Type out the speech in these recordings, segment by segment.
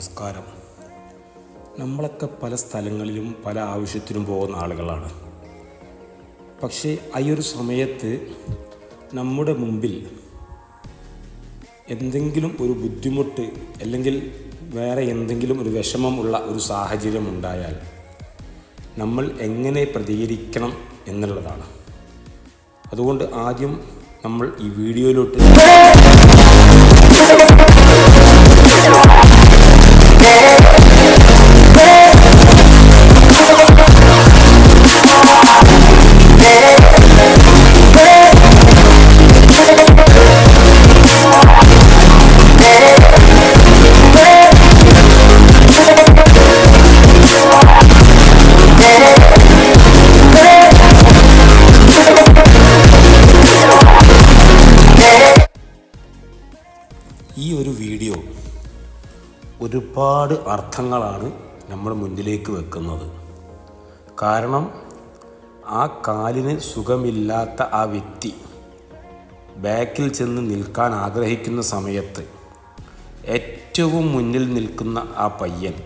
നമസ്കാരം. നമ്മളൊക്കെ പല സ്ഥലങ്ങളിലും പല ആവശ്യത്തിനും പോകുന്ന ആളുകളാണ്. പക്ഷേ ആ ഒരു സമയത്ത് നമ്മുടെ മുമ്പിൽ എന്തെങ്കിലും ഒരു ബുദ്ധിമുട്ട് അല്ലെങ്കിൽ വേറെ എന്തെങ്കിലും ഒരു വിഷമമുള്ള ഒരു സാഹചര്യം ഉണ്ടായാൽ നമ്മൾ എങ്ങനെ പ്രതികരിക്കണം എന്നുള്ളതാണ്. അതുകൊണ്ട് ആദ്യം നമ്മൾ ഈ വീഡിയോയിലോട്ട് ഈ ഒരു വീഡിയോ ഒരുപാട് അർത്ഥങ്ങളാണ് നമ്മൾ മുന്നിലേക്ക് വെക്കുന്നത്. കാരണം ആ കാലിന് സുഖമില്ലാത്ത ആ വ്യക്തി ബാക്കിൽ ചെന്ന് നിൽക്കാൻ ആഗ്രഹിക്കുന്ന സമയത്ത് ഏറ്റവും മുന്നിൽ നിൽക്കുന്ന ആ പയ്യൻ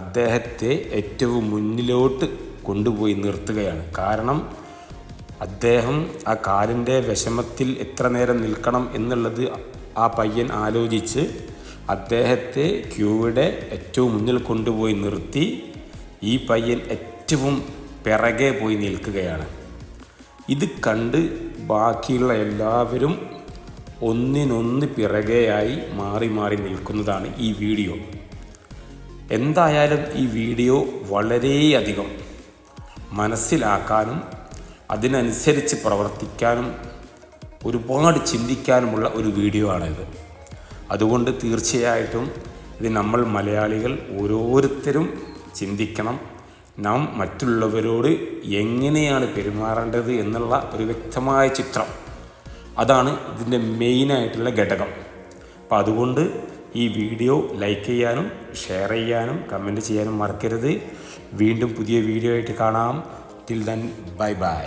അദ്ദേഹത്തെ ഏറ്റവും മുന്നിലോട്ട് കൊണ്ടുപോയി നിർത്തുകയാണ്. കാരണം അദ്ദേഹം ആ കാലിന്റെ വിഷമത്തിൽ എത്ര നേരം നിൽക്കണം എന്നുള്ളത് ആ പയ്യൻ ആലോചിച്ച് അദ്ദേഹത്തെ ക്യൂവിടെ ഏറ്റവും മുന്നിൽ കൊണ്ടുപോയി നിർത്തി ഈ പയ്യൻ ഏറ്റവും പിറകെ പോയി നിൽക്കുകയാണ്. ഇത് കണ്ട് ബാക്കിയുള്ള എല്ലാവരും ഒന്നിനൊന്ന് പിറകെയായി മാറി മാറി നിൽക്കുന്നതാണ് ഈ വീഡിയോ. എന്തായാലും ഈ വീഡിയോ വളരെയധികം മനസ്സിലാക്കാനും അതിനനുസരിച്ച് പ്രവർത്തിക്കാനും ഒരുപാട് ചിന്തിക്കാനുമുള്ള ഒരു വീഡിയോ ആണിത്. അതുകൊണ്ട് തീർച്ചയായിട്ടും ഇത് നമ്മൾ മലയാളികൾ ഓരോരുത്തരും ചിന്തിക്കണം. നാം മറ്റുള്ളവരോട് എങ്ങനെയാണ് പെരുമാറേണ്ടത് എന്നുള്ള ഒരു വ്യക്തമായ ചിത്രം. അതാണ് ഇതിന്റെ മെയിനായിട്ടുള്ള ഘടകം. അപ്പം അതുകൊണ്ട് ഈ വീഡിയോ ലൈക്ക് ചെയ്യാനും ഷെയർ ചെയ്യാനും കമന്റ് ചെയ്യാനും മറക്കരുത്. വീണ്ടും പുതിയ വീഡിയോ ആയിട്ട് കാണാം. Till then bye bye.